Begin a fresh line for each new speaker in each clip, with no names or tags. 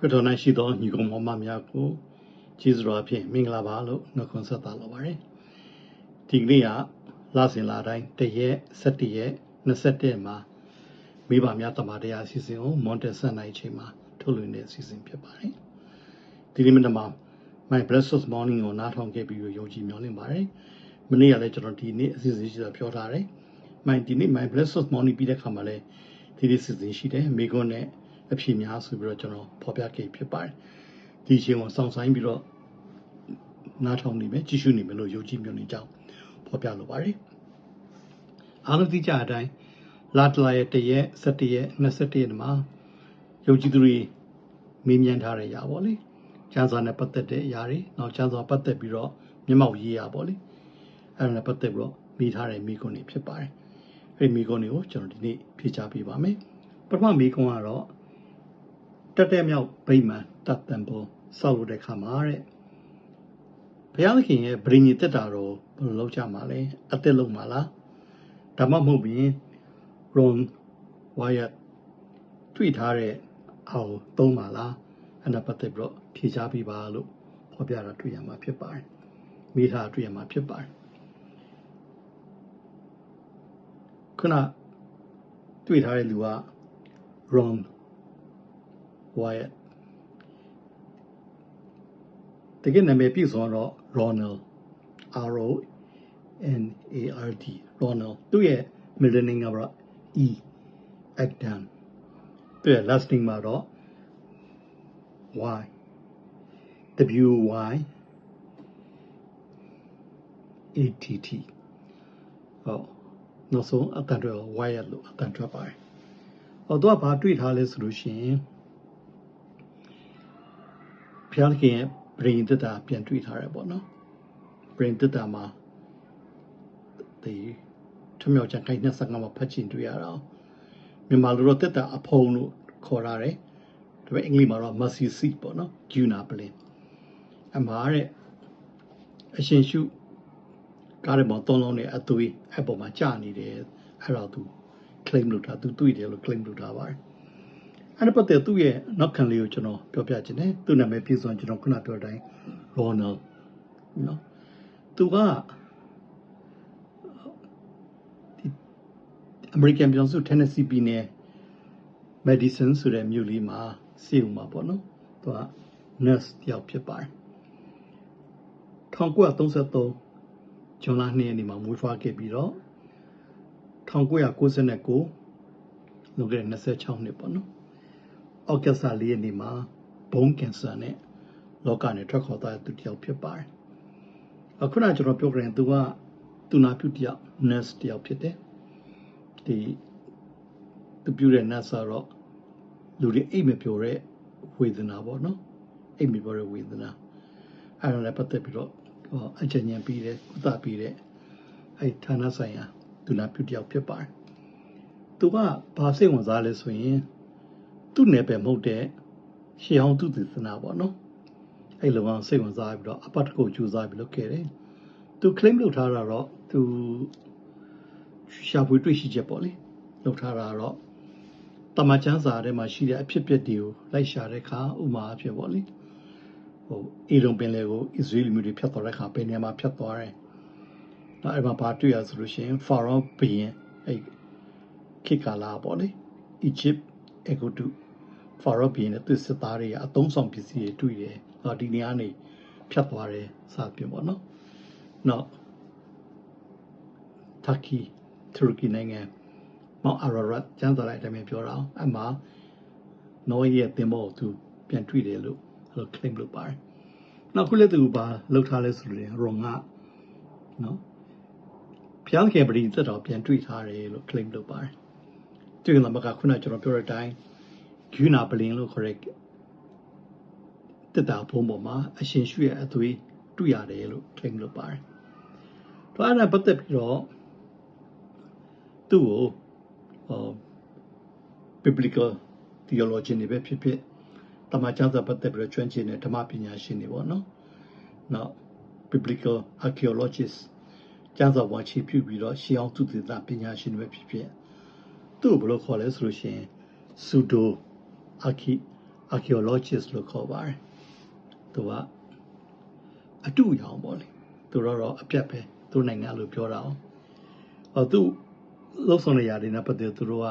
ကတော်၌ရှိသောညီကောင်မောင်မများကိုကျေးဇူးတော်အဖြစ်မင်္ဂလာပါလို့နှုတ်ခွန်းဆက်သလိုပါတယ်ဒီကနေ့ကလစဉ်လာတိုင်းတရက်17ရက်21မှာမိဘများတမန်တရားအစီအစဉ်ကိုမွန်တက်ဆက်နိုင်ချိန်မှာထုတ်လွှင့်တဲ့အစီအစဉ်ဖြစ်ပါတယ်ဒီနေ့မနက်မှာ My Blessed Morning ကိုနားထောင်ခဲ့ပြီးယုံကြည်မျှော်လင့်ပါတယ်မနေ့ကလည်းကျွန်တော်ဒီနေ့အစီအစဉ်ရှိတာပြောထားတယ် My ဒီနေ့ My Blessed Morning ပြီးတဲ့ခါမှာလည်းဒီနေ့အစီအစဉ်ရှိတယ်မိကွန်းနဲ့ အဖြစ်များဆိုပြီးတော့ကျွန်တော်ဖော်ပြခဲ့ဖြစ်ပါတယ်ဒီအချိန်ကိုစောင့်ဆိုင်ပြီးတော့နားထောင်နေမယ်ကြည့်ရှုနေမယ်လို့ယုံကြည်မျှော်လင့်ကြောင်းဖော်ပြလိုပါတယ်အားလုံးသိကြတဲ့အတိုင်းလာတလာရဲ့တရက်17ရက်21ရက်မှာယုံကြည်သူတွေမေးမြန်းထားတဲ့အရာပေါ့လေကျမ်းစာနဲ့ပတ်သက်တဲ့အရာတွေနောက်ကျမ်းစာပတ်သက်ပြီးတော့မျက်မှောက်ရေးရပေါ့လေအဲ့ဒါနဲ့ပတ်သက်ပြီးတော့မိထားတဲ့မိကွန်းတွေဖြစ်ပါတယ်အဲ့ဒီမိကွန်းတွေကိုကျွန်တော်ဒီနေ့ဖြေချပေးပါမယ်ပထမမိကွန်းကတော့ တက်တဲ့မြောက်ဗိမာန်တတ်တန်ပေါ်ဆောက်လို့တဲ့ခါမှာတဲ့ဘုရားသခင်ရဲ့ဗြိညင်တက်တာတော့ဘယ်လိုလုပ်ကြမှာလဲအသက်လုံးမှာလားဒါမှမဟုတ်ရင် Ron Wyatt တွေ့ထားတဲ့အောင်သုံးပါလားအဲ့ဒါပတ်သက်ပြီးတော့ဖြေချပေးပါလို့ဖော်ပြတာတွေ့ရမှာဖြစ်ပါတယ်မိထားတွေ့ရမှာဖြစ်ပါတယ်ခုနတွေ့ထားတဲ့လူက Ron Wyatt တကယ်နာမည်ပြည့်စုံတော့ Ronald R O N A R D Ronald သူ့ရဲ့ middle name ကတော့ E Acton သူ့ရဲ့ last name မှာတော့ Y W Y A T T ဟုတ်နောက်ဆုံးအတန်ထွက် Wyatt လို့အတန်ထွက်ပါတယ်ဟောသူကဘာတွေ့ထားလဲဆိုလို့ရှိရင် ဘုရားသခင်ရဲ့ brain တက်တာပြန်တွေ့ထားတယ်ပေါ့နော် brain တက်တာမှာဒီထမြောက်ချန်ခိုင်25မှာဖတ်ချင်တွေ့ရတာမြန်မာလိုတော့တက်တာအဖုံလို့ခေါ်ရတယ်ဒါပေမဲ့အင်္ဂလိပ်မှာတော့ mercy seat ပေါ့နော် Juna Plain အမှားတဲ့အရှင်ရှုကားရမောသုံးလုံးနဲ့အသွေးအပေါ်မှာကြာနေတယ်အဲ့တော့သူ claim လုပ်တာသူတွေ့တယ်လို့ claim လုပ်တာပါတယ် အဲ့ဒါပတ်သက်သူ့ရဲ့နောက်ခံလေးကိုကျွန်တော်ပြောပြခြင်းတယ်သူ့နာမည်ပြည့်စုံကျွန်တော်ခုနပြောတဲ့အတိုင်း Ronald နော်သူကဒီအမေရိကန်ပြည်ထောင်စု Tennessee ပြည်နယ် Madison ဆိုတဲ့မြို့လေးမှာစေုံမှာပေါ့နော်သူက nurse တယောက်ဖြစ်ပါတယ်1933ဇွန်လ2ရက်နေ့မှာမွေးဖွားခဲ့ပြီးတော့1999လွန်ခဲ့တဲ့26နှစ်ပေါ့နော် အောက်ကစားလေးရက်နေ့မှာဘုံကင်ဆာနဲ့လောကနဲ့ထွက်ခေါ်သွားတဲ့သူတယောက်ဖြစ်ပါတယ်အခုနကျွန်တော်ပြောကြရင်သူကသူနာပြုတယောက် nurse တယောက်ဖြစ်တယ်ဒီသူပြုတဲ့ nurse ကတော့လူတွေအိတ်မပျော်တဲ့ဝေဒနာပေါ့နော်အိတ်မပျော်တဲ့ဝေဒနာအဲ့ဒါလည်းပတ်သက်ပြီးတော့အချက်ဉာဏ်ပြီးတယ်ကုသပြီးတဲ့အဲ့ဌာနဆိုင်ရာသူနာပြုတယောက်ဖြစ်ပါတယ်သူကဘာစိတ်ဝင်စားလဲဆိုရင် သူ့နယ်ပယ်မဟုတ်တဲ့ရှေးဟောင်းသူသနာပေါ့နော်အဲ့လိုအောင်စိတ်ဝင်စားပြီးတော့အပတ်တကုတ်ကြိုးစားပြီးလုပ်ခဲ့တယ်သူ claim လုပ်ထားတာတော့သူရှာဖွေတွေ့ရှိချက်ပေါ့လေလုပ်ထားတာတော့တမချန်းစာထဲမှာရှိတဲ့အဖြစ်အပျက်တွေကိုလိုက်ရှာတဲ့အခါဥမာအဖြစ်ပေါ့လေဟိုအီရုံပင်လေကိုအစ္စရေးလူမျိုးတွေဖျက်သွားတဲ့အခါဘယ်နေရာမှာဖျက်သွားတယ်။နောက်အဲ့မှာဘာတွေ့ရဆိုလို့ရှိရင်ဖာရောဘီရင်အဲ့ခေတ်ကာလပေါ့လေ Egypt အဂုတု ဖာရောဘီရင်နဲ့သူစစ်သားတွေအသုံးဆောင်ပစ္စည်းတွေတွေ့တယ်။ဟောဒီနေရာနေဖြတ်သွားတယ်စသဖြင့်ပေါ့နော်။နောက်တာကီတူရကီနိုင်ငံမောင်အာရရတ်ကျမ်းစာလိုက်အတိုင်းပြောတာအမှနော်ရဲ့တင်မောသူပြန်တွေ့တယ်လို့အဲ့လို claim လုပ်ပါတယ်။နောက်ခုလည်းသူပါလောက်ထားလဲဆိုလို့ရောငါနော်ဖျောင်းခင်ပရိသတ်တော်ပြန်တွေ့ထားတယ်လို့ claim လုပ်ပါတယ်။တွေ့ကြမှာကခုနကျွန်တော်ပြောတဲ့အတိုင်း ဂူနာပလင်လို့ခေါ်တဲ့တက်တာဖုံးပေါ်မှာအရှင်ရှုရဲ့အသွေးတွေ့ရတယ်လို့ claim လုပ်ပါတယ်။တော့အဲ့ဒါပတ်သက်ပြီးတော့သူ့ကိုဟော biblical theology တွေပဲဖြစ်ဖြစ်တမန်ကျမ်းစာပတ်သက်ပြီးတော့ကျွမ်းကျင်တဲ့ဓမ္မပညာရှင်တွေပေါ့နော်။နောက် biblical archaeologists ကျမ်းစာဝါချီပြုပြီးတော့ရှေးအောင်သူတည်တာပညာရှင်တွေပဲဖြစ်ဖြစ်သူ့ကိုဘယ်လိုခေါ်လဲဆိုလို့ရှိရင် pseudo archae archaeologist လို့ခေါ်ပါတယ်သူကအတူရောင်ပေါ့လေသူတော့တော့အပြတ်ပဲသူနိုင်ငံလို့ပြောတာအောင်ဟောသူလောက်ဆောင်နေရတယ်နဲ့ပတ်သက်သူတို့က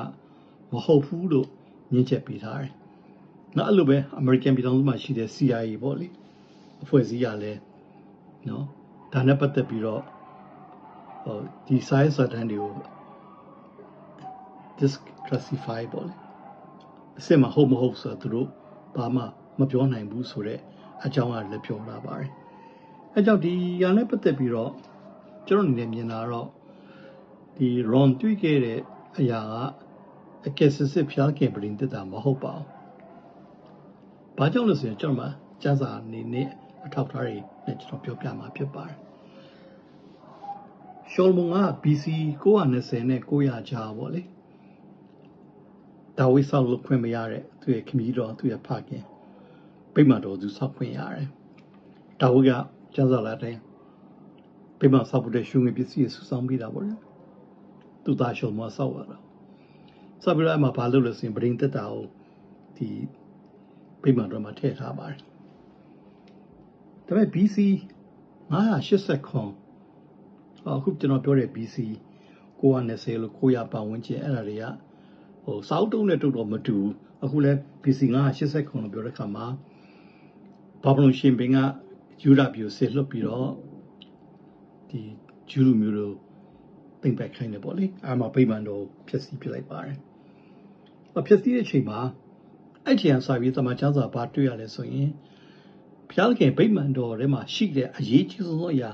မဟုတ်ဘူးလို့ညှင်းချက်ပေးထားတယ်နောက်အဲ့လိုပဲ American ပြည်ထောင်စုမှာရှိတဲ့ CIA ပေါ့လေအဖွဲ့အစည်းကလည်းနော်ဒါနဲ့ပတ်သက်ပြီးတော့ဟိုဒီ size စတန်တွေကို disclassify ပေါ့လေ အစ်စ်မဟုတ်မဟုတ်ဆိုတော့သူတို့ဘာမှမပြောနိုင်ဘူးဆိုတော့အကြောင်းကလည်းပြောလာပါတယ်အဲကြောင့်ဒီရန်နဲ့ပတ်သက်ပြီးတော့ကျွန်တော်အနေနဲ့မြင်တာတော့ဒီ ron တွေ့ခဲ့တဲ့အရာကအကယ်စစ်စစ်ဖျားခင်ပြင်တက်တာမဟုတ်ပါဘူး။ဘာကြောင့်လဲဆိုရင်ကျွန်တော်မှစံစာအနေနဲ့အထောက်အထားတွေနဲ့ကျွန်တော်ပြောပြမှာဖြစ်ပါတယ်။ရှောလမုန်က BC 920နဲ့900ကြားပေါ့လေ။ ဒါဝိဆောက်လို့ခွင့်မရတဲ့သူရဲ့ခမည်းတော်သူရဲ့ဖခင်ပိမှန်တော်သူဆောက်ခွင့်ရတယ်။ဒါဝိကစံစာလာတဲ့ပိမှန်ဆောက်ဖို့တဲ့ရှုံးငယ်ပစ္စည်းဆူဆောင်ပြီးတာပေါ့လေ။သူသားရှောလမုန်ဆောက်ရတာ။ဆောက်ပြီးတော့အမှဘာလုပ်လို့ဆိုရင်ဗရင်တက်တာကိုဒီပိမှန်တော်မှာထည့်ထားပါတယ်ဒါပေမဲ့ BC 980ခွန်အခုကျွန်တော်ပြောတဲ့ BC 920လို့900ပတ်ဝန်းကျင်အဲ့ဒါတွေက ဟိုစောက်တုံးနဲ့တုတ်တော့မတူအခုလဲ BC 980ခွန်လို့ပြောတဲ့အခါမှာဘာဘလုံရှင်ဘင်ကယူဒပြည်ဆစ်လွတ်ပြီးတော့ဒီဂျူးလူမျိုးတို့တင်ပတ်ခိုင်းတယ်ပေါ့လေအာမပိမှန်တော်ဖြည့်ဆည်းပြလိုက်ပါတယ်အဖြည့်ဆည်းတဲ့အချိန်မှာအဲ့ချိန်ဆာပြီးတမန်ကျမ်းစာဘာတွေ့ရလဲဆိုရင်ဘုရားခင်ဗိမာန်တော်ထဲမှာရှိတဲ့အရေးကြီးဆုံးသောအရာ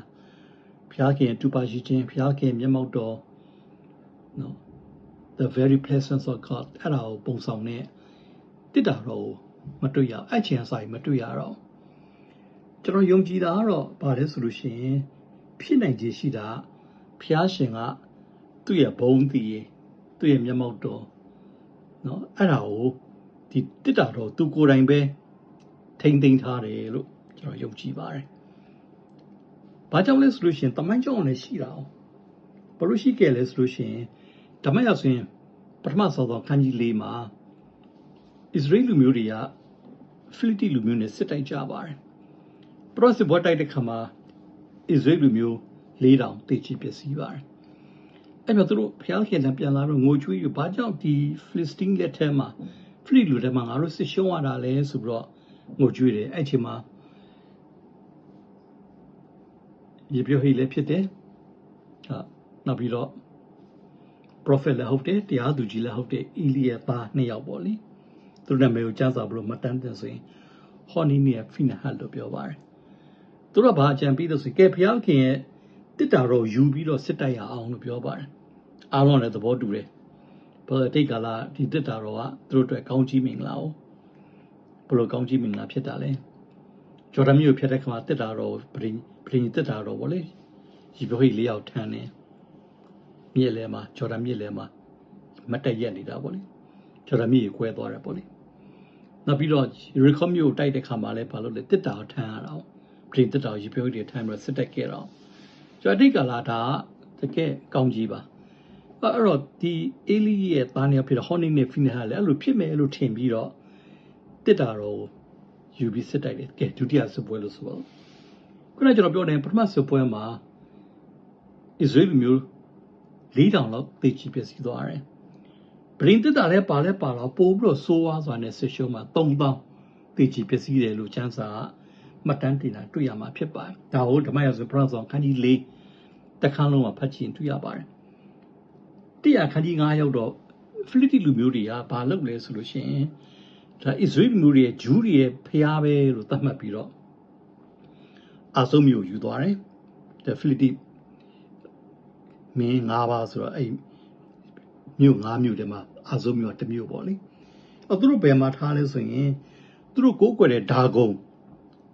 ဘုရားခင်တူပါရှိခြင်းဘုရားခင်မျက်မှောက်တော်နော် the very presence of God အဲ့ဒါကိုပုံဆောင်တဲ့တစ်တာတော့မတွေ့ရအဲ့ချိန်ဆာပြီးမတွေ့ရတော့ကျွန်တော်ယုံကြည်တာကတော့ဘာလဲဆိုလို့ရှိရင်ဖြစ်နိုင်ခြေရှိတာဘုရားရှင်ကသူ့ရဲ့ဘုံတည်သူ့ရဲ့မျက်မှောက်တော်နော်အဲ့ဒါကိုဒီတစ်တာတော့သူကိုယ်တိုင်ပဲထိမ့်သိမ်းထားတယ်လို့ကျွန်တော်ယုံကြည်ပါတယ်။ဘာကြောင့်လဲဆိုလို့ရှိရင်တမိုင်းကြောင့်လည်းရှိတာ哦။ဘာလို့ရှိခဲ့လဲဆိုလို့ရှိရင် ဓမ္မရောက်ဆိုရင်ပထမဆုံးသောခန်းကြီး၄မှာအစ္စရေးလူမျိုးတွေကဖိလိတိလူမျိုးနဲ့စစ်တိုက်ကြပါတယ်။ပရောစစ်ဘွားတိုက်တဲ့ခါမှာအစ္စရေးလူမျိုး၄တောင်တေချီပျက်စီးပါတယ်။အဲ့တော့သူတို့ဖျားခင်လည်းပြန်လာတော့ငိုကြွေးရဘာကြောင့်ဒီဖိလစ်စတင်းလက်ထဲမှာဖိလိလူထဲမှာငါတို့စစ်ရှုံးရတာလဲဆိုပြီးတော့ငိုကြွေးတယ်အဲ့ချိန်မှာရေပြောဟိလည်းဖြစ်တယ်ဟာနောက်ပြီးတော့ prophet လည်းဟုတ်တယ်တရားသူကြီးလည်းဟုတ်တယ်အီလီယာသားနှစ်ယောက်ပေါ့လေသူတို့နာမည်ကိုကြားစာဘလို့မတန်းတင်ဆိုရင်ဟောနီနီယာဖိနဟတ်လို့ပြောပါတယ်သူတို့ကဘာအကြံပေးလို့ဆိုကဲဖျားခင်ရဲ့တစ်တာတော့ယူပြီးတော့စစ်တိုက်ရအောင်လို့ပြောပါတယ်အားလုံးလည်းသဘောတူတယ်ဘာတိတ်ကာလဒီတစ်တာတော့ကသူတို့အတွက်ကောင်းကြီးမင်္ဂလာ哦ဘလို့ကောင်းကြီးမင်္ဂလာဖြစ်တာလဲဂျော်ဒန်မြို့ဖြစ်တဲ့ခါမှာတစ်တာတော့ပြင်ပြင်တက်တာတော့ဗောလေရီဘဟိလေးယောက်ထမ်းနေ မြစ်လဲမှာဂျော်ဒန်မြစ်လဲမှာမတက်ရက်နေတာဗောလေဂျော်ဒန်မြစ်ကိုကွဲသွားတယ်ဗောလေနောက်ပြီးတော့ရီခေါမြို့တိုက်တဲ့ခါမှာလဲဘာလို့လဲတက်တာထမ်းရတာပြင်တက်တာရီဘဟိတွေထမ်းပြီးစစ်တက်ခဲ့တော့ကျွန်တော်အတိတ်ကလာဒါတကယ်ကောင်းကြီးပါအဲ့တော့ဒီအေလီရဲ့သားနေဖြစ်တဲ့ဟောနီနဲ့ဖိနေဟာလည်းအဲ့လိုဖြစ်မယ်လို့ထင်ပြီးတော့တစ်တာတော့ယူပြီးစစ်တိုက်တယ်ကဲဒုတိယစစ်ပွဲလို့ဆိုပါတော့ခုနကကျွန်တော်ပြောတယ်ပထမစစ်ပွဲမှာအစ္စရေးလူမျိုး ၄တောင်လောက်သိချပျက်စီးသွားတယ်။ဗရင်တက်တာလည်းပါလဲပါတော့ပို့ပြီးတော့စိုးဝါးစွာနဲ့ဆစ်ရှုံးမှာ၃တောင်သိချပျက်စီးတယ်လို့ချမ်းစာမှတ်တမ်းတင်တာတွေ့ရမှာဖြစ်ပါတယ်။ဒါဟုတ်ဓမ္မရာဇဝင်ပရဆောင်ခန်းကြီး၄တခန်းလုံးမှာဖတ်ချင်တွေ့ရပါတယ်။တရားခန်းကြီး9ရောက်တော့ဖိလိတိလူမျိုးတွေကဘာလုပ်လဲဆိုလို့ရှိရင်ဒါအစ္စရေးလူမျိုးတွေရဲ့ဂျူးတွေရဲ့ဖျားပဲလို့သတ်မှတ်ပြီးတော့အာဆုံးမျိုးယူသွားတယ်။ဒါဖိလိတိ မင်း၅ပါးဆိုတော့အဲ့မြို့၅မြို့ထဲမှာအာဆုံးမျိုးကတစ်မြို့ပေါ့လေ။အဲ့သူတို့ဘယ်မှာထားလဲဆိုရင်သူတို့ကိုးကွယ်တဲ့ဒါဂုံ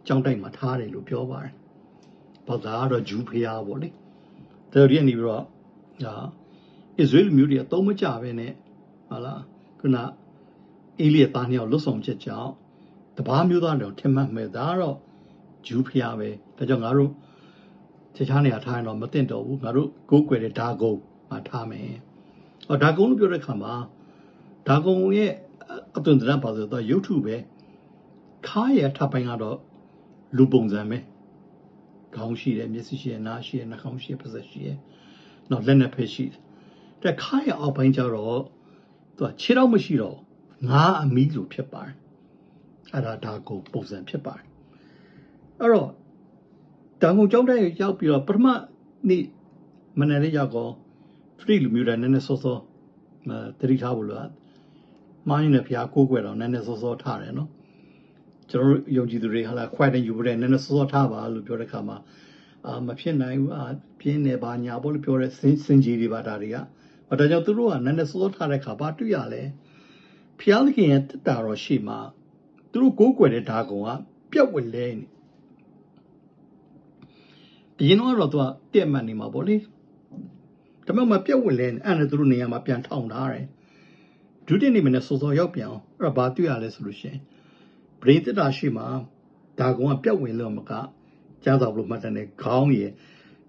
ကျောင်းတိုက်မှာထားတယ်လို့ပြောပါတယ်။ဘာသာကတော့ဂျူးဖျားပေါ့လေ။ဒါရီကနေပြီးတော့ဟာအစ္စရေးလူမျိုးတွေအသုံးမကျပဲနဲ့ဟာလားခုနအေးလီရဲ့သားနှစ်ယောက်လွတ်ဆောင်ချက်ကြောင့်တပားမျိုးသားတွေထင်မှတ်မဲ့ဒါကတော့ဂျူးဖျားပဲဒါကြောင့်ငါတို့ တခြားနေရာထားရင်တော့မသိတော့ဘူးငါတို့ကိုးကွယ်တဲ့ဒါကုံမှာထားမယ်။ဟောဒါကုံလို့ပြောတဲ့ခါမှာဒါကုံရဲ့အသွင်သဏ္ဍာန်ပါဆိုတော့ရုပ်ထုပဲခါရဲ့ထပ်ပိုင်းကတော့လူပုံစံပဲခေါင်းရှိတယ်မျက်စိရှိတယ်နားရှိတယ်နှာခေါင်းရှိတယ်ပါးစပ်ရှိတယ်နောက်လက်နဲ့ဖက်ရှိတယ်တဲ့ခါရဲ့အောက်ပိုင်းကျတော့သူကခြေတော့မရှိတော့ငါအမီးလိုဖြစ်ပါတယ်အဲ့ဒါဒါကိုပုံစံဖြစ်ပါတယ်အဲ့တော့ တန်ကုန်ကျောင်းတက်ရောက်ပြီးတော့ပထမနေ့မနေ့လေးရောက်တော့ဖရီလူမျိုးတွေနည်းနည်းစောစောမတတိထားဖို့လို့မိုင်းနဲ့ဖျားကိုးကွယ်တော့နည်းနည်းစောစောထားတယ်နော်ကျွန်တော်တို့ယုံကြည်သူတွေဟာလာခွိုက်တဲ့ယူတဲ့နည်းနည်းစောစောထားပါလို့ပြောတဲ့အခါမှာအာမဖြစ်နိုင်ဘူးအာပြင်းနေပါညာပေါ့လို့ပြောတဲ့စင်စင်ကြီးတွေပါဒါတွေကဘာဒါကြောင့်သူတို့ကနည်းနည်းစောစောထားတဲ့အခါဘာတွေ့ရလဲဖျားသခင်ရဲ့တက်တာတော်ရှိမှသူတို့ကိုးကွယ်တဲ့ဓာကုံကပြက်ဝဲလဲနေ အရင်တော့သူကတက်မှန်နေမှာပေါ့လေဒါမှမပြက်ဝဲလဲနေအဲ့ဒါသူတို့နေရာမှာပြန်ထောင်ထားတယ်ဒုတိယနေ့မနေ့စောစောရောက်ပြန်အောင်အဲ့ဒါဘာတွေ့ရလဲဆိုလို့ရှိရင်ပရိသတ်တာရှိမှာဒါကောင်ကပြက်ဝင်လို့မကကြားတော်လို့မှတ်တဲ့ခေါင်းရည်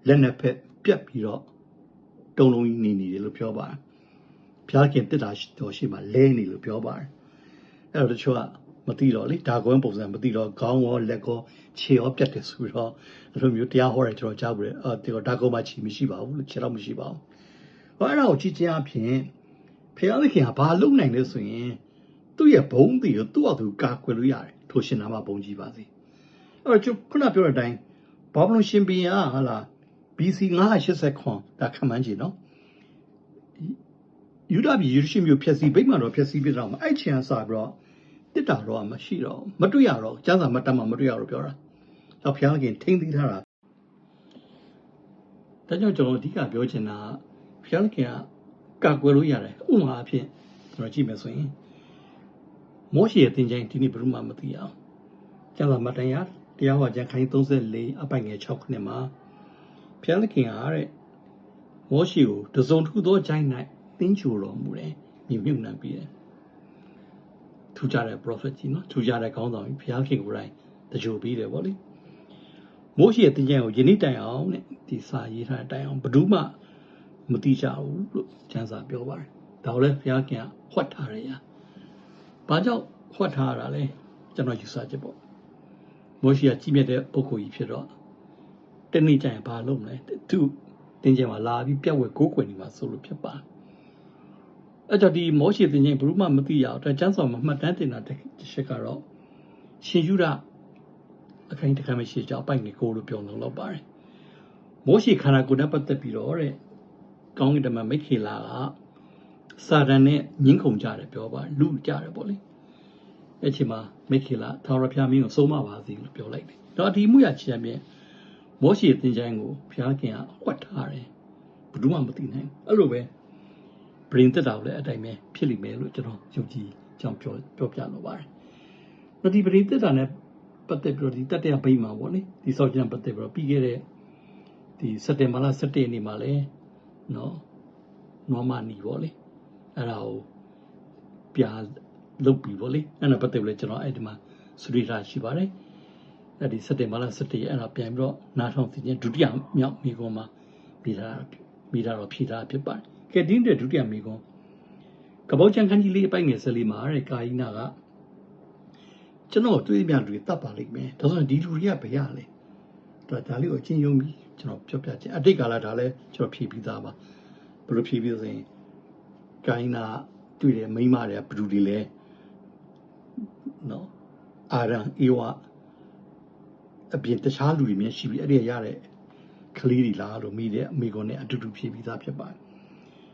လက်နှစ်ဖက်ပြက်ပြီးတော့တုံလုံးကြီးနေနေတယ်လို့ပြောပါတယ်ဖျားခင်တစ်တာတော်ရှိမှာလဲနေလို့ပြောပါတယ်အဲ့တော့တချို့က မသိတော့လေဒါကွန်းပုံစံမသိတော့ခေါင်းရောလက်ကောခြေရောပြတ်တယ်ဆိုတော့အဲ့လိုမျိုးတရားဟောတယ်ကျွန်တော်ကြားဘူးလေအော်ဒီတော့ဒါကွန်းမှခြေမရှိပါဘူးလို့ခြေတော့မရှိပါဘူးဟောအဲ့ဒါကိုကြည့်ချင်းအဖြစ်ဖျားသခင်ကဘာလုပ်နိုင်လဲဆိုရင်သူ့ရဲ့ဘုံတည်ကိုသူ့အတူကာကွယ်လို့ရတယ်ထိုရှင်နာမဘုံကြီးပါစေအဲ့တော့ကျွန်ခုနပြောတဲ့အတိုင်းဘာဘလုံရှင်ဘီယာဟာလား BC 980ခွန်ဒါခမှန်းကြည့်နော်ယူဒပြည်ယူရှိမျိုးဖြက်စီဗိမ္မာန်တော်ဖြက်စီပြတော့မှအဲ့ချင်အစားပြီးတော့ တစ်တာတော့မရှိတော့မတွေ့ရတော့ကျမ်းစာမတ်တမ်းမှာမတွေ့ရတော့ပြောတာတော့ဘုရားခင်ထိမ့်သိထားတာဒါကြောင့်ကျွန်တော်အဓိကပြောချင်တာဘုရားခင်ကကာကွယ်လို့ရတယ်ဥပမာအဖြစ်ကျွန်တော်ကြည့်မယ်ဆိုရင်မောရှေရဲ့သင်ချိုင်းဒီနေ့ဘယ်သူမှမသိအောင်ကျမ်းစာမတ်တမ်းရတရားဟောကျမ်းခိုင်း34အပိုင်ငယ်6ခုနှစ်မှာဘုရားခင်ကတဲ့မောရှေကိုတစုံတစ်ခုသောချိုင်း၌သင်ချိုတော်မူတယ်မြင်မြုပ်နှံပြီးတယ် ထူကြတဲ့ prophet ကြီးနော်ထူကြတဲ့ခေါင်းဆောင်ကြီးဘုရားခင်ကိုယ်တိုင်တကြိုပြီးတယ်ဗောလေမိုးရှိရဲ့တင်ကြံကိုယနေ့တိုင်အောင်တဲ့ဒီစာရေးထားတဲ့တိုင်အောင်ဘယ်သူမှမတိကြဘူးလို့ကျမ်းစာပြောပါတယ်ဒါကိုလည်းဘုရားခင်ကဟွက်ထားတယ်ရာဘာကြောင့်ဟွက်ထားရတာလဲကျွန်တော်ယူဆချက်ပေါ့မိုးရှိကကြီးမြတ်တဲ့ပုဂ္ဂိုလ်ကြီးဖြစ်တော့တနေ့ကျရင်ဘာလုပ်မလဲသူတင်ကြံမှာလာပြီးပြက်ဝဲကိုးကွယ်နေမှာဆိုလို့ဖြစ်ပါတယ် အဲ့ကြောင့်ဒီမောရှိတင်ချင်းဘယ်သူမှမသိရအောင်အတွက်ကျမ်းစာမှာမှတ်တမ်းတင်တာတစ်ချက်ကတော့ရှင်ယူရအခိုင်တခါမရှိကြောင်းပိုက်နေကိုလို့ပြောလို့တော့ပါတယ်မောရှိခန္ဓာကိုယ်နဲ့ပတ်သက်ပြီးတော့တဲ့ကောင်းကင်တမန်မိခေလာကစာတန်နဲ့ညှင်းခုန်ကြတယ်ပြောပါလူကြတယ်ပေါ့လေအဲ့ချိန်မှာမိခေလာသာရဖျားမင်းကိုဆုံးမပါစေလို့ပြောလိုက်တယ်တော့ဒီမှုရချင်ပြန်မောရှိတင်ချိုင်းကိုဖျားခင်ကဟွက်ထားတယ်ဘယ်သူမှမသိနိုင်အဲ့လိုပဲ brain တက်တာကိုလည်းအတိုင်းပဲဖြစ်လိမ့်မယ်လို့ကျွန်တော်ယုံကြည်ကြောင်းပြောပြောပြလိုပါတယ်။ဒါဒီ brain တက်တာနဲ့ပတ်သက်ပြီးတော့ဒီတတရဘိမှာပေါ့လေဒီဆောက်ကျန်ပတ်သက်ပြီးတော့ပြီးခဲ့တဲ့ဒီစက်တင်ဘာလ17ရက်နေ့မှာလဲနော်နော်မနီပေါ့လေအဲ့ဒါကိုပြလုတ်ပြီးပေါ့လေအဲ့ဒါပတ်သက်ပြီးတော့ကျွန်တော်အဲ့ဒီမှာစရိတာရှိပါတယ်အဲ့ဒီစက်တင်ဘာလ17ရက်အဲ့ဒါပြန်ပြီးတော့နားထောင်သိချင်းဒုတိယမြောက်မိကုံးမှာပြီးတာပြီးတာတော့ဖြေတာဖြစ်ပါတယ် ကဲဒီတဲ့ဒုတိယမိကုံးကပောက်ချန်ခန်းကြီးလေးအပိုင်ငယ်စလေးမှာတဲ့ကာယီနာကကျွန်တော်တွေးမြတွေတတ်ပါလိမ့်မယ်ဒါဆိုရင်ဒီလူတွေကဘယ်ရလဲဒါဒါလေးကိုအချင်းယုံပြီးကျွန်တော်ပြောပြချင်အတိတ်ကာလဒါလည်းကျွန်တော်ဖြေပြီးသားပါဘယ်လိုဖြေပြီးဆိုရင်ကာယီနာတွေ့တယ်မိမတွေကဘယ်သူတွေလဲနော်အာရန်အေဝအပြင်တခြားလူတွေမျက်ရှိပြီးအဲ့ဒီရတဲ့ကလေးတွေလားလို့မိတဲ့အမိကွန်နဲ့အတူတူဖြေပြီးသားဖြစ်ပါတယ်။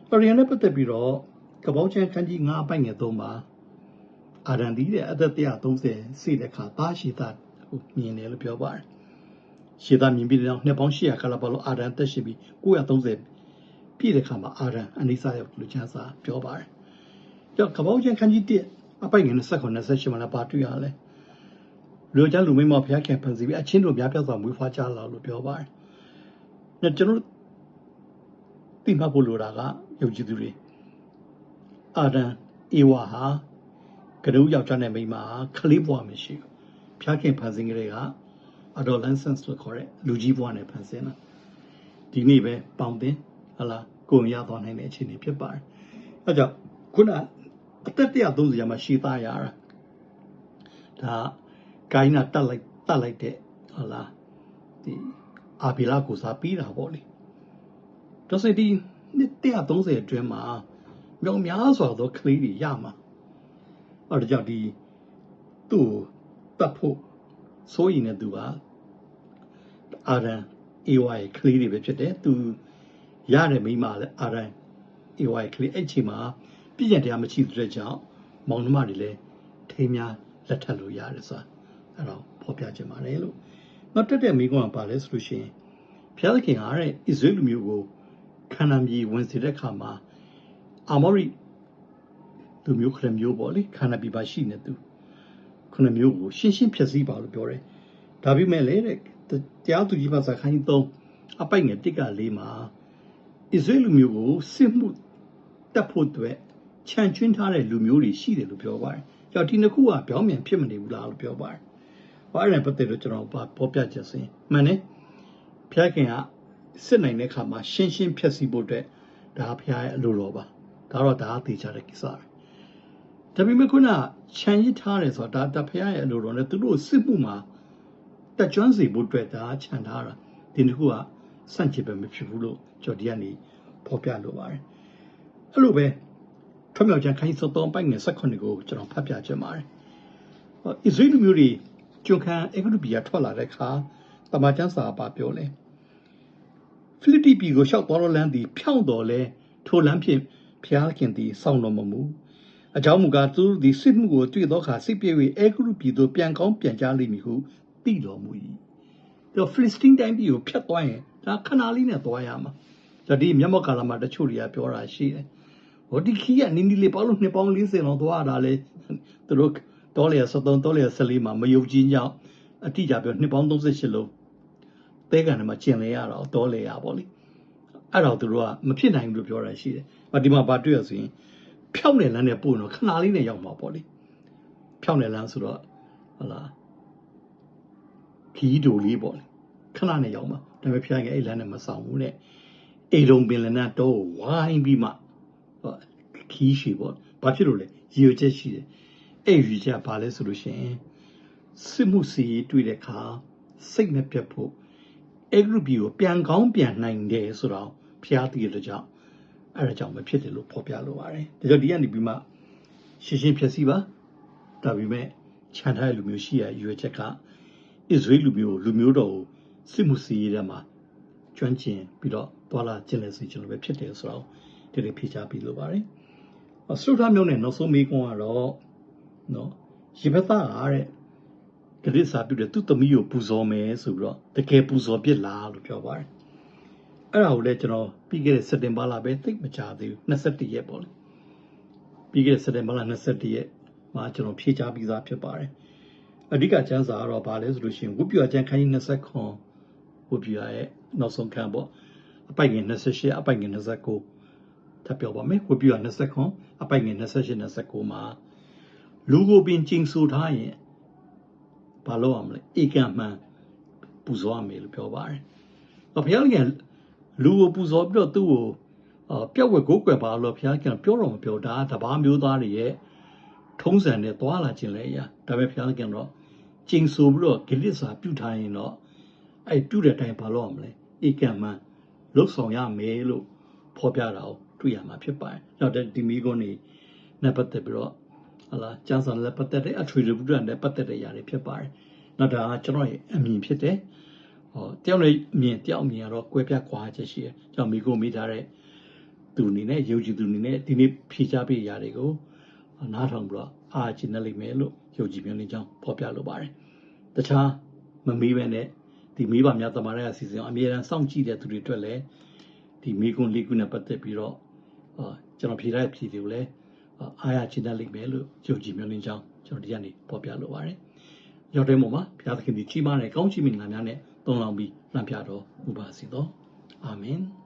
အော်ရီယန်နဲ့ပတ်သက်ပြီးတော့ကပောက်ချန်ခန်းကြီး9ပိုက်ငယ်3ပါအာရန်ဒီတဲ့အသက်130စိတဲ့ခါသားရှိသားကိုမြင်တယ်လို့ပြောပါတယ်။ရှိသားမြင်ပြီးတဲ့နောက်နှစ်ပေါင်း800ခါလာပါလို့အာရန်သက်ရှိပြီး930ပြည့်တဲ့ခါမှာအာရန်အနိစ္စရောက်လို့ချမ်းစာပြောပါတယ်။ကြောက်ကပောက်ချန်ခန်းကြီး1အပိုက်ငယ်29 28မှာလည်းပါတွေ့ရလဲ။လူကြလူမိမဖျားခင်ဖန်စီပြီးအချင်းတို့များပြတ်စွာမွေးဖွားကြလာလို့ပြောပါတယ်။ညကျွန်တော် သိမှတ်ဖို့လိုတာကယုံကြည်သူတွေအာဒံအေဝါဟာကနဦးယောက်ျားနဲ့မိန်းမဟာခလေးဘဝမရှိဘူး။ဖျားခင်ဖန်ဆင်းကလေးက adolescence လို့ခေါ်တဲ့လူကြီးဘဝနဲ့ဖန်ဆင်းတာ။ဒီနေ့ပဲပေါင်တင်ဟလာကိုယ်ရသွားနိုင်တဲ့အခြေအနေဖြစ်ပါတယ်။အဲကြောင့်ခုနအသက်130ရာမှာရှည်သားရတာဒါကိုင်းနာတက်လိုက်တက်လိုက်တဲ့ဟုတ်လားဒီအာဘီလာကိုစားပြီးတာပေါ့လေ ဒါဆိုဒီနှစ်130အတွင်းမှာမြောင်များစွာသောကလေးတွေရမှာအဲ့ဒါကြောင့်ဒီသူ့ကိုတတ်ဖို့စိုးရင်တဲ့သူကအာရန် AY ကလေးတွေပဲဖြစ်တယ်သူရတဲ့မိန်းမလည်းအာရန် AY ကလေးအဲ့ချိန်မှာပြည်ရတရားမရှိတဲ့ကြောင့်မောင်နှမတွေလည်းထိမ်းများလက်ထပ်လို့ရတယ်ဆိုတာအဲ့တော့ဖော်ပြခြင်းပါတယ်လို့နောက်တက်တဲ့မိကွန်းကပါလဲဆိုလို့ရှိရင်ဘုရားသခင်ကတဲ့ဣဇရေလမျိုးကို ခန္ဓာမြေဝင်စေတဲ့အခါမှာအာမောရိလူမျိုးခရမျိုးပေါ့လေခန္ဓာပြပါရှိနေသူခဏမျိုးကိုရှင်းရှင်းဖြည့်ဆည်းပါလို့ပြောတယ်ဒါပေမဲ့လေတဲ့တရားသူကြီးပါစာခိုင်းသုံးအပိုက်ငယ်တစ်ကလေးမှာဣဇရေလမျိုးကိုစစ်မှုတက်ဖို့အတွက်ခြံကျွင်းထားတဲ့လူမျိုးတွေရှိတယ်လို့ပြောပါတယ်။ကြောင့်ဒီနှစ်ခုကပြောင်းပြန်ဖြစ်မနေဘူးလားလို့ပြောပါတယ်။ဘာလဲပတ်သက်လို့ကျွန်တော်ပေါ်ပြချက်စင်မှန်တယ်။ဖျားခင်က စစ်နိုင်တဲ့အခါမှာရှင်းရှင်းဖြတ်စီဖို့အတွက်ဒါဖျားရဲ့အလိုတော်ပါ။ဒါတော့ဒါအသေးချတဲ့ကိစ္စပဲ။ဒါပေမဲ့ခုနခြံရစ်ထားတယ်ဆိုတာဒါဖျားရဲ့အလိုတော်နဲ့သူတို့စစ်မှုမှာတက်ကျွမ်းစီဖို့အတွက်ဒါခြံထားတာဒီနှစ်ခုကစန့်ချစ်ပဲမဖြစ်ဘူးလို့ကြော်ဒီကနေဖော်ပြလိုပါတယ်။အဲ့လိုပဲထွမြောက်ချန်ခိုင်းစောတောင်းပိုက်ငယ်၁၈ကိုကျွန်တော်ဖတ်ပြချင်ပါတယ်။ဟောဣဇရေလမျိုးတွေကျွန်ခံအေဂရုပီယာထွက်လာတဲ့အခါတမန်ကျမ်းစာပါပြောလဲ။ ဖိလိတိပြည်ကိုရှောက်သွားတော့လမ်းသည် ဖြောင့်တော်လဲထိုလမ်းဖြင့်ဖျားခင်သည်စောင့်တော်မမူ။အကြောင်းမူကားသူတို့သည်စစ်မှုကိုတွေ့သောအခါစိတ်ပြေ၍အေဂရုပြည်သို့ပြန်ကောင်းပြန်ကြလိမ့်မည်ဟုသိတော်မူ၏။တော့ဖိလစ်တင်းတိုင်းပြည်ကိုဖျက်သွားရင်ဒါခဏလေးနဲ့သွားရမှာ။ဒါဒီမျက်မှောက်ကာလမှာတချို့တွေကပြောတာရှိတယ်။ဟိုဒီခီးကနင်းဒီလေးပေါလို့နှစ်ပေါင်း40လောက်သွားတာလေသူတို့တောလျာ73တောလျာ14မှာမယုံကြည်ကြောင်းအတိအကျပြောနှစ်ပေါင်း38လုံး တဲကန်ထဲမှာကျင်လေရတာတောလျာပေါ့လေအဲ့တော့သူတို့ကမဖြစ်နိုင်ဘူးလို့ပြောတာရှိတယ်။ဒီမှာဗာတွေ့ရဆိုရင်ဖြောက်နယ်လမ်းနဲ့ပို့တော့ခဏလေးနဲ့ရောက်မှာပေါ့လေ။ဖြောက်နယ်လမ်းဆိုတော့ဟလာခီးဒိုလေးပေါ့လေခဏနဲ့ရောက်မှာဒါပေမဲ့ဖျားငယ်အဲ့လမ်းနဲ့မဆောင်ဘူးနဲ့အိမ်လုံးပင်လနဲ့တော့ဝိုင်းပြီးမှခီးရှိပေါ့ဘာဖြစ်လို့လဲရည်ရွယ်ချက်ရှိတယ်အဲ့ရည်ချက်ကဘာလဲဆိုလို့ရှိရင်စစ်မှုစီတွေ့တဲ့အခါစိတ်မပြတ်ဖို့ အဲ့ဂရုပီကိုပြန်ကောင်းပြန်နိုင်တယ်ဆိုတော့ဖျားတည်တဲ့ကြောင့်အဲ့ဒါကြောင့်မဖြစ်တယ်လို့ဖော်ပြလိုပါတယ်ဒါကြောင့်ဒီကနေပြီးမှရှင်းရှင်းဖြည့်ဆည်းပါဒါပေမဲ့ခြံထားတဲ့လူမျိုးရှိရရွယ်ချက်ကဣသရေလလူမျိုးလူမျိုးတော်ကိုစစ်မှုစီရတဲ့မှာကျွမ်းကျင်ပြီးတော့တွာလာကျင်လည်စေချင်လို့ပဲဖြစ်တယ်ဆိုတော့ဒီလိုဖြေချပြီးလိုပါတယ်။ဆုထမျိုးနဲ့နောက်ဆုံးမေးခွန်းကတော့နော်ရေဘသားကတဲ့ ကလေးစာပြုတဲ့သူ့သမီးကိုပူဇော်မယ်ဆိုပြီးတော့တကယ်ပူဇော်ပြစ်လားလို့ပြောပါတယ်။အဲ့ဒါကိုလည်းကျွန်တော်ပြီးခဲ့တဲ့စက်တင်ဘာလပဲသိမကြသေးဘူး21ရက်ပေါ့လေ။ပြီးခဲ့တဲ့စက်တင်ဘာလ21ရက်မှာကျွန်တော်ဖြေချပြီးသားဖြစ်ပါတယ်။အဓိကကျမ်းစာကတော့ဘာလဲဆိုလို့ရှိရင်ဝုပြကျမ်းခန်းကြီး20ခွန်ဝုပြရဲ့နောက်ဆုံးခန်းပေါ့အပိုက်ငယ်28အပိုက်ငယ်29ထပ်ပြောပါမယ်ဝိပယ20ခွန်အပိုက်ငယ်28 29မှာလူကိုပင်ကျင်းဆိုထားရင် ဘာလို့အောင်မလဲဧကံမှန်ပူဇော်ရမယ်လို့ပြောပါတယ်။ဘုရားကလူကိုပူဇော်ပြီးတော့သူ့ကိုအပြောက်ဝက်ကိုးကွယ်ပါလို့ဘုရားကပြောတော့မပြောတာတပားမျိုးသားတွေရဲ့ထုံးစံနဲ့သွားလာခြင်းလည်းအရာဒါပေမဲ့ဘုရားကတော့ကျင်းဆိုပြီးတော့ဂိလစ်စာပြုထားရင်တော့အဲ့ပြုတဲ့အတိုင်းဘာလို့အောင်မလဲဧကံမှန်လှုပ်ဆောင်ရမယ်လို့ဖော်ပြတာကိုတွေ့ရမှာဖြစ်ပါတယ်။နောက်ဒီမိကုန်းနေနဲ့ပတ်သက်ပြီးတော့ ဟလာကျန်းစာလည်းပတ်သက်တဲ့အထွေထွေဘုရားနဲ့ပတ်သက်တဲ့အရာတွေဖြစ်ပါတယ်။နောက်ဒါကကျွန်တော်ရဲ့အမြင်ဖြစ်တယ်။ဟောတယောက်နဲ့အမြင်တယောက်အမြင်ကတော့ကွဲပြားကွာချက်ရှိတယ်။ကျွန်တော်မိကုန်းမိထားတဲ့သူအနေနဲ့ယုံကြည်သူအနေနဲ့ဒီနေ့ဖြေချပေးရာတွေကိုနားထောင်ပြီးတော့အားကျင်နေလိမ့်မယ်လို့ယုံကြည်မျှော်လင့်ကြောင်းဖော်ပြလိုပါတယ်။တခြားမမေးပဲနဲ့ဒီမိဘများတမန်ရဲ့အစီအစဉ်အမြဲတမ်းစောင့်ကြည့်တဲ့သူတွေအတွက်လည်းဒီမိကွန်းလေးခုနဲ့ပတ်သက်ပြီးတော့ကျွန်တော်ဖြေလိုက်ဖြေတွေကိုလည်း အားရချင်တတ်လိမ့်မယ်လို့ယုံကြည်မျှော်လင့်ကြောင်းကျွန်တော်ဒီကနေ့ပေါ်ပြလိုပါတယ်။ရောက်တဲ့ပုံမှာဘုရားသခင်ဒီကြီးမားတဲ့ကောင်းချီးမင်္ဂလာများနဲ့တုံ့လောင်ပြီးလမ်းပြတော်မူပါစေသော။အာမင်။